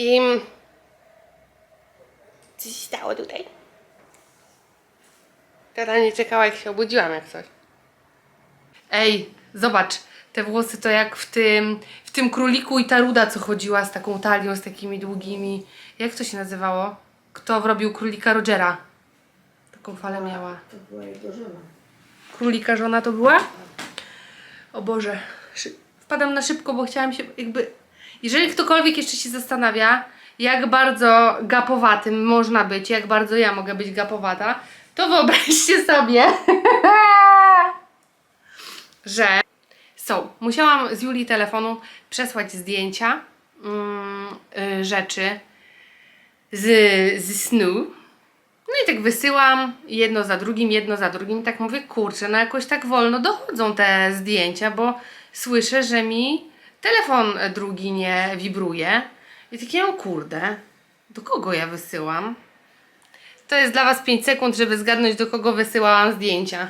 I... Co się stało tutaj? Tata nie czekała jak się obudziłam jak coś. Ej, zobacz, te włosy to jak w tym, w tym króliku i ta ruda, co chodziła z taką talią, z takimi długimi. Jak to się nazywało? Kto wrobił królika Rogera? Taką falę miała. To była jego żona. Królika żona to była? O Boże, szy- wpadam na szybko, bo chciałam się jakby... Jeżeli ktokolwiek jeszcze się zastanawia, jak bardzo gapowatym można być, jak bardzo ja mogę być gapowata, to wyobraźcie sobie, że są. Musiałam z Julii telefonu przesłać zdjęcia mm, y, rzeczy z, z snu. No i tak wysyłam jedno za drugim, jedno za drugim. Tak mówię, kurczę, no jakoś tak wolno dochodzą te zdjęcia, bo słyszę, że mi telefon drugi nie wibruje. I takie, o kurde, do kogo ja wysyłam? To jest dla Was 5 sekund, żeby zgadnąć, do kogo wysyłałam zdjęcia.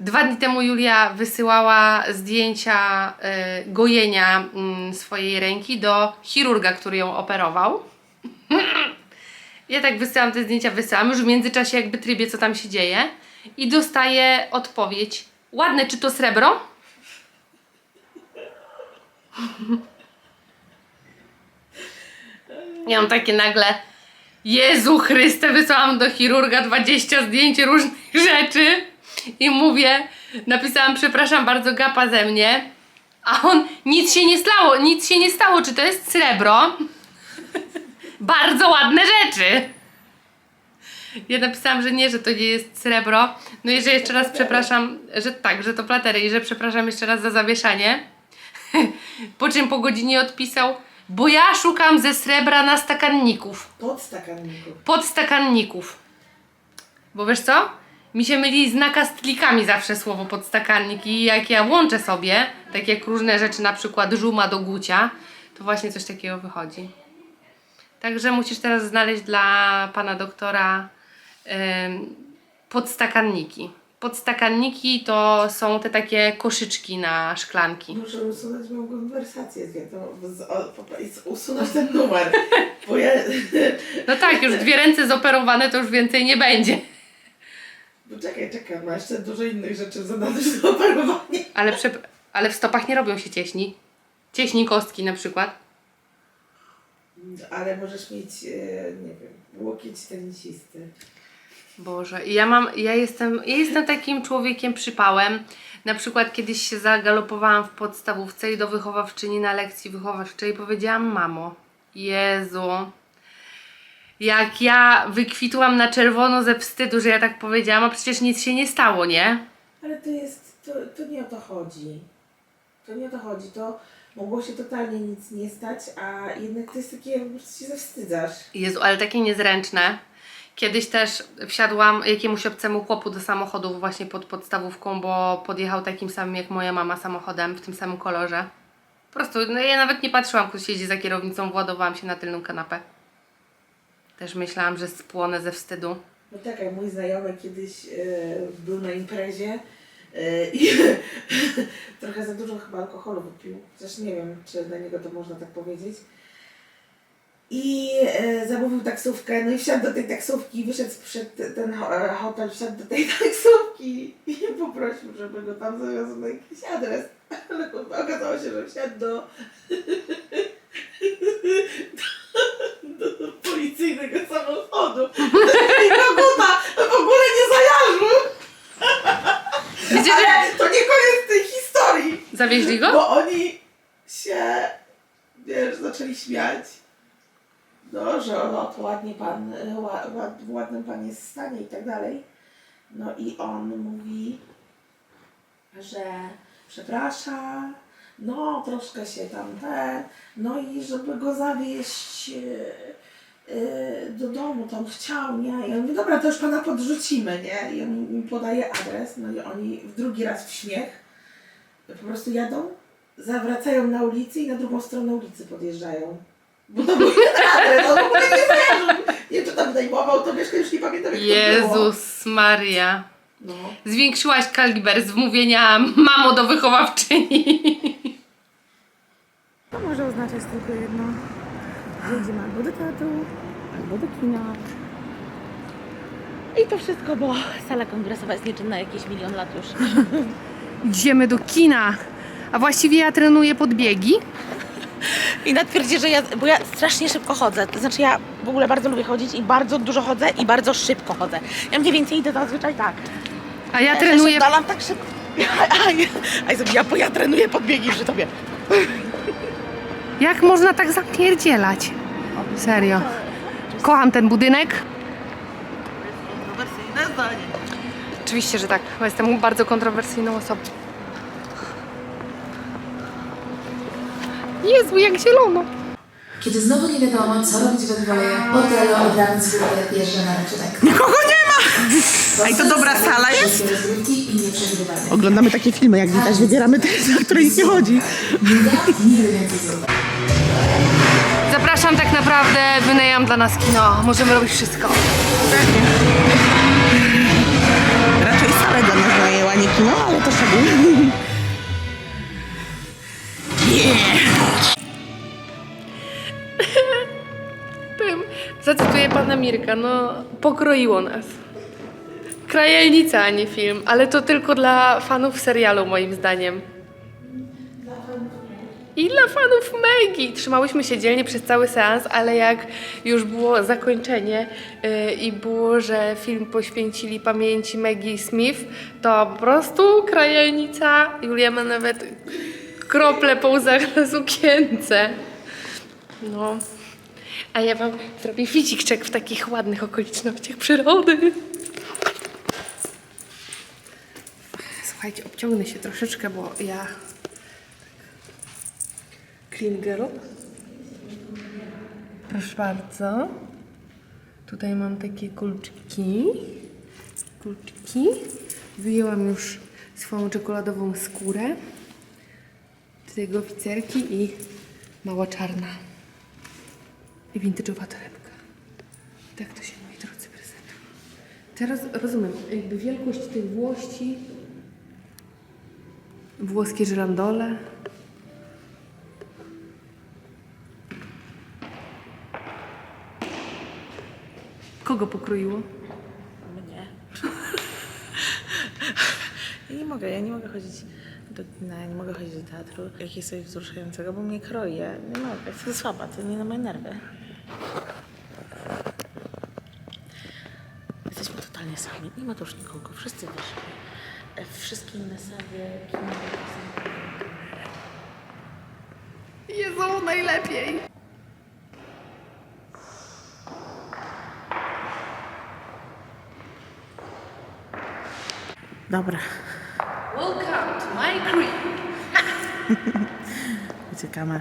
Dwa dni temu Julia wysyłała zdjęcia y, gojenia mm, swojej ręki do chirurga, który ją operował. Ja tak wysyłam te zdjęcia, wysyłam już w międzyczasie jakby trybie, co tam się dzieje i dostaję odpowiedź. Ładne, czy to srebro? Ja mam takie nagle Jezu Chryste, wysłałam do chirurga 20 zdjęć różnych rzeczy i mówię, napisałam przepraszam bardzo, gapa ze mnie, a on nic się nie stało, nic się nie stało, czy to jest srebro? Bardzo ładne rzeczy! Ja napisałam, że nie, że to nie jest srebro. No i że jeszcze raz przepraszam, że tak, że to platery i że przepraszam jeszcze raz za zawieszanie. Po czym po godzinie odpisał, bo ja szukam ze srebra na stakanników. Podstakanników. Podstakanników. Bo wiesz co? Mi się myli z nakastlikami zawsze słowo podstakannik i jak ja łączę sobie, tak jak różne rzeczy, na przykład żuma do gucia, to właśnie coś takiego wychodzi. Także musisz teraz znaleźć dla pana doktora ym, podstakanniki. Podstakanniki to są te takie koszyczki na szklanki. Muszę usunąć moją konwersację z jedną, z, usunąć ten numer, bo ja... No tak, już dwie ręce zoperowane, to już więcej nie będzie. Bo czekaj, czekaj, ma jeszcze dużo innych rzeczy zadanych do operowania. Ale, przep- ale w stopach nie robią się cieśni. Cieśni kostki na przykład. Ale możesz mieć, e, nie wiem, łokieć tenisisty. Boże, i ja mam, ja jestem, ja jestem takim człowiekiem przypałem. Na przykład kiedyś się zagalopowałam w podstawówce i do wychowawczyni na lekcji wychowawczej powiedziałam mamo, Jezu, jak ja wykwitłam na czerwono ze wstydu, że ja tak powiedziałam, a przecież nic się nie stało, nie? Ale to jest, to, to nie o to chodzi. To nie o to chodzi, to mogło się totalnie nic nie stać, a jednak to jest takie, po prostu się zawstydzasz. Jezu, ale takie niezręczne. Kiedyś też wsiadłam jakiemuś obcemu chłopu do samochodu właśnie pod podstawówką, bo podjechał takim samym jak moja mama samochodem, w tym samym kolorze. Po prostu, no ja nawet nie patrzyłam, kto siedzi za kierownicą, władowałam się na tylną kanapę. Też myślałam, że spłonę ze wstydu. No tak, jak mój znajomy kiedyś e, był na imprezie e, i trochę za dużo chyba alkoholu wypił. Chociaż nie wiem, czy na niego to można tak powiedzieć. I e, zamówił taksówkę, no i wsiadł do tej taksówki, wyszedł przed ten ho- e, hotel, wsiadł do tej taksówki i poprosił, żeby go tam zawiozł na jakiś adres. Ale okazało się, że wsiadł do, do, do policyjnego samochodu. I koguta w ogóle nie zajarzył. Wiecie, że Ale to nie koniec tej historii. zawieźli go? Bo oni się, wiesz, zaczęli śmiać. No, że no, to ładnie pan, ła, ład, w ładnym pan jest stanie i tak dalej. No i on mówi, że przepraszam, no troszkę się tam te, no i żeby go zawieźć y, y, do domu, tam chciał, nie? I on mówi, dobra, to już pana podrzucimy, nie? I on mi podaje adres, no i oni w drugi raz w śmiech po prostu jadą, zawracają na ulicy i na drugą stronę ulicy podjeżdżają. Bo to był jeden adres, on w ogóle nie zajarzył. Nie wiem, czy tam zdejmował to mieszkanie, już nie pamiętam jak to było. Jezus Maria. No. Zwiększyłaś kaliber z mówienia mamo do wychowawczyni. To może oznaczać tylko jedno. że idziemy albo do teatru, albo do kina. I to wszystko, bo sala kongresowa jest niczym na jakieś milion lat już. Idziemy do kina. A właściwie ja trenuję podbiegi. I natwierdzi, że ja, bo ja strasznie szybko chodzę. To znaczy ja w ogóle bardzo lubię chodzić i bardzo dużo chodzę i bardzo szybko chodzę. Ja mniej więcej idę zazwyczaj tak. A ja Ja trenuję. się oddalam tak szybko. A, ja, a ja, ja, bo ja trenuję podbiegi przy tobie. Jak można tak zapierdzielać? Serio. Kocham ten budynek. Kontrowersyjne zdanie. Oczywiście, że tak, bo jestem bardzo kontrowersyjną osobą. Jezu, jak zielono. Kiedy znowu nie wiadomo, co robić we dwoje, Otelo od rana z góry wjeżdża na rachunek. Nikogo nie ma! Ej, to dobra sala jest? I nieprzewidywalne. Oglądamy takie filmy, jak widać, wybieramy te, na które nikt nie chodzi. Nigdy więcej. Zapraszam tak naprawdę, wynajam dla nas kino. Możemy robić wszystko. Raczej zacytuję pana Mirka, no pokroiło nas. Krajelnica, a nie film, ale to tylko dla fanów serialu moim zdaniem. I dla fanów Maggie. Trzymałyśmy się dzielnie przez cały seans, ale jak już było zakończenie yy, i było, że film poświęcili pamięci Maggie Smith, to po prostu krajelnica. Julia ma nawet krople po łzach na sukience. No. A ja wam zrobię fizikczek w takich ładnych okolicznościach przyrody. Słuchajcie, obciągnę się troszeczkę, bo ja... Clean girl. Proszę bardzo. Tutaj mam takie kulczyki. Kulczyki. Wyjęłam już swoją czekoladową skórę. Do tego oficerki i mała czarna i vintage'owa torebka. Tak to się, moi drodzy, prezentuje. Teraz rozumiem, jakby wielkość tych włości, włoskie żyrandole. Kogo pokroiło? Mnie. Ja nie mogę, ja nie mogę chodzić do kina, ja nie mogę chodzić do teatru jakiegoś coś wzruszającego, bo mnie kroi. Nie mogę, jestem słaba, to nie na moje nerwy. Sami, nie ma tu już nikogo, wszyscy wyszli. E, Wszystkie kina, są Jezu, najlepiej! Dobra, Welcome to my crib. uciekamy.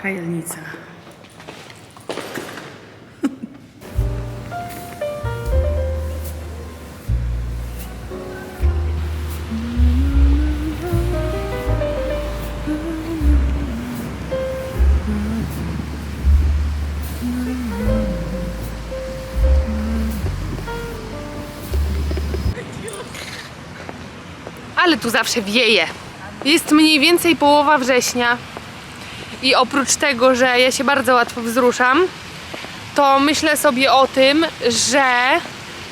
Krajelnica. Ale tu zawsze wieje. Jest mniej więcej połowa września. I oprócz tego, że ja się bardzo łatwo wzruszam, to myślę sobie o tym, że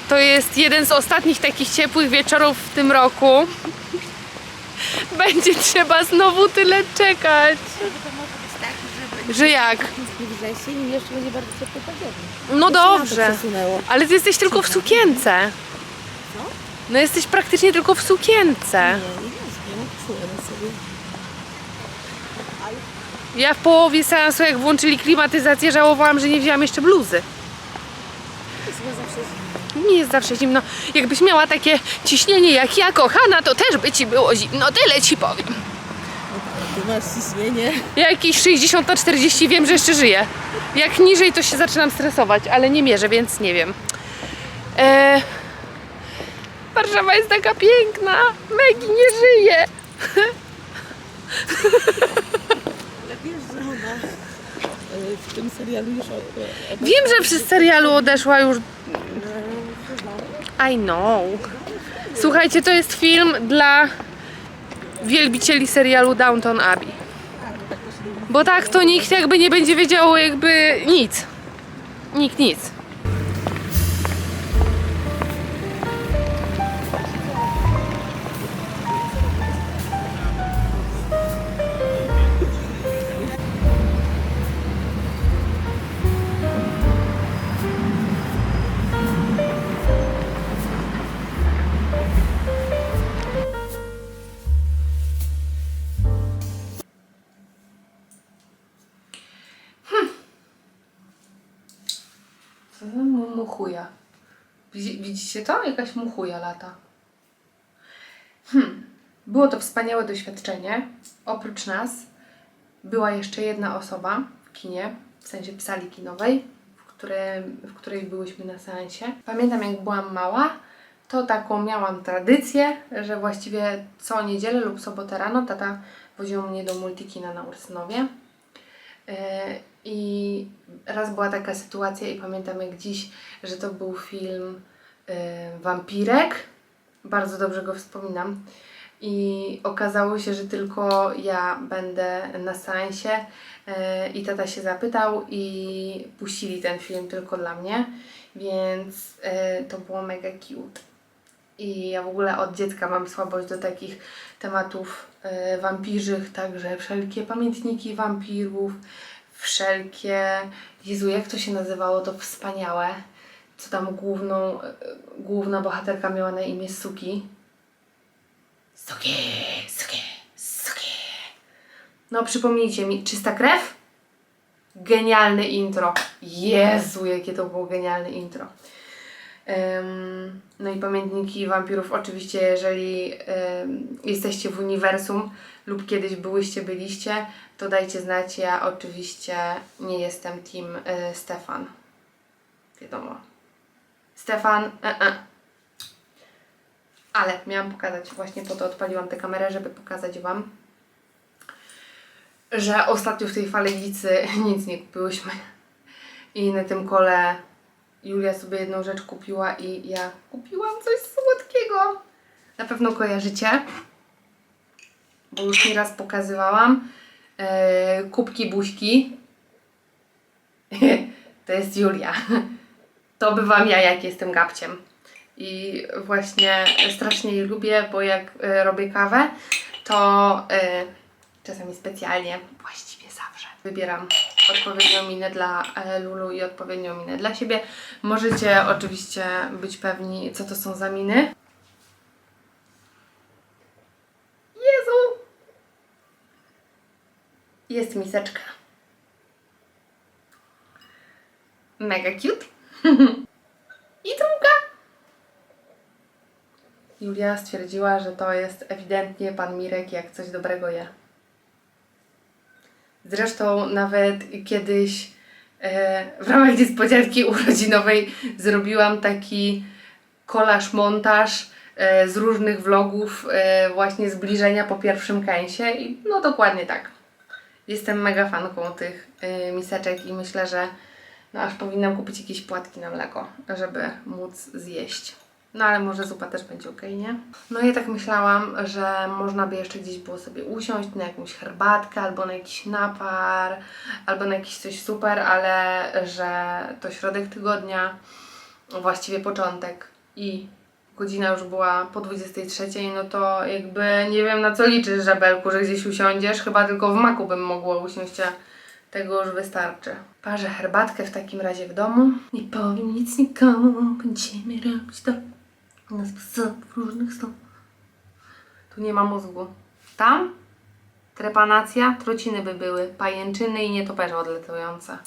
to jest jeden z ostatnich takich ciepłych wieczorów w tym roku. Będzie trzeba znowu tyle czekać. Że jak? Wrzesień i jeszcze będzie bardzo ciepły październik. No dobrze. Ale ty jesteś tylko w sukience. No jesteś praktycznie tylko w sukience. Ja w połowie seansu, jak włączyli klimatyzację, żałowałam, że nie wzięłam jeszcze bluzy. Jest chyba zawsze zimno. Nie jest zawsze zimno. Jakbyś miała takie ciśnienie jak ja, kochana, to też by ci było zimno. Tyle ci powiem. Ty masz ciśnienie. Ja jakieś 60 na 40 wiem, że jeszcze żyję. Jak niżej, to się zaczynam stresować, ale nie mierzę, więc nie wiem. E... Warszawa jest taka piękna. Megi nie żyje. W tym serialu już od... Wiem, że przez serialu odeszła już. I know. Słuchajcie, to jest film dla wielbicieli serialu Downton Abbey. Bo tak to nikt jakby nie będzie wiedział jakby nic. Nikt nic. Widzicie to? Jakaś muchuja lata. Hmm. Było to wspaniałe doświadczenie. Oprócz nas była jeszcze jedna osoba w kinie, w sensie w sali kinowej, w, którym, w której byłyśmy na seansie. Pamiętam jak byłam mała, to taką miałam tradycję, że właściwie co niedzielę lub sobotę rano tata woził mnie do multikina na Ursynowie. E, I raz była taka sytuacja i pamiętam jak dziś, że to był film Wampirek. Bardzo dobrze go wspominam. I okazało się, że tylko ja będę na seansie e, i tata się zapytał i puścili ten film tylko dla mnie, więc e, to było mega cute. I ja w ogóle od dziecka mam słabość do takich tematów wampirzych, także wszelkie pamiętniki wampirów, wszelkie... Jezu, jak to się nazywało, to wspaniałe. Co tam główną, e, główna bohaterka miała na imię Suki. Suki, Suki, Suki. No przypomnijcie mi, Czysta Krew? Genialne intro. Jezu, jakie to było genialne intro. Em, no i pamiętniki wampirów, oczywiście, jeżeli em, jesteście w uniwersum lub kiedyś byłyście, byliście, to dajcie znać. Ja oczywiście nie jestem team e, Stefan. Wiadomo. Stefan, e, e. Ale miałam pokazać, właśnie po to odpaliłam tę kamerę, żeby pokazać Wam, że ostatnio w tej falegicy nic nie kupiłyśmy. I na tym kole Julia sobie jedną rzecz kupiła i ja kupiłam coś słodkiego. Na pewno kojarzycie, bo już nieraz pokazywałam. E, kubki buźki. to jest Julia. To bywam ja, jak jestem gabciem. I właśnie strasznie jej lubię, bo jak e, robię kawę, to e, czasami specjalnie, właściwie zawsze, wybieram odpowiednią minę dla e, Lulu i odpowiednią minę dla siebie. Możecie oczywiście być pewni, co to są za miny. Jezu! Jest miseczka. Mega cute. I druga. Julia stwierdziła, że to jest ewidentnie pan Mirek, jak coś dobrego je. Zresztą nawet kiedyś e, w ramach niespodzianki urodzinowej zrobiłam taki kolaż montaż e, z różnych vlogów e, właśnie zbliżenia po pierwszym kęsie i no dokładnie tak. Jestem mega fanką tych miseczek i myślę, że no aż powinnam kupić jakieś płatki na mleko, żeby móc zjeść. No ale może zupa też będzie ok, nie? No i tak myślałam, że można by jeszcze gdzieś było sobie usiąść na jakąś herbatkę, albo na jakiś napar, albo na jakiś coś super, ale że to środek tygodnia, właściwie początek i godzina już była po 23, no to jakby nie wiem na co liczysz, żebelku, że gdzieś usiądziesz, chyba tylko w maku bym mogła usiąść, a tego już wystarczy. Parzę herbatkę w takim razie w domu. Nie powiem nic nikomu, będziemy robić to na sposób różnych stop. Tu nie ma mózgu. Tam trepanacja, trociny by były, pajęczyny i nietoperze odlatujące.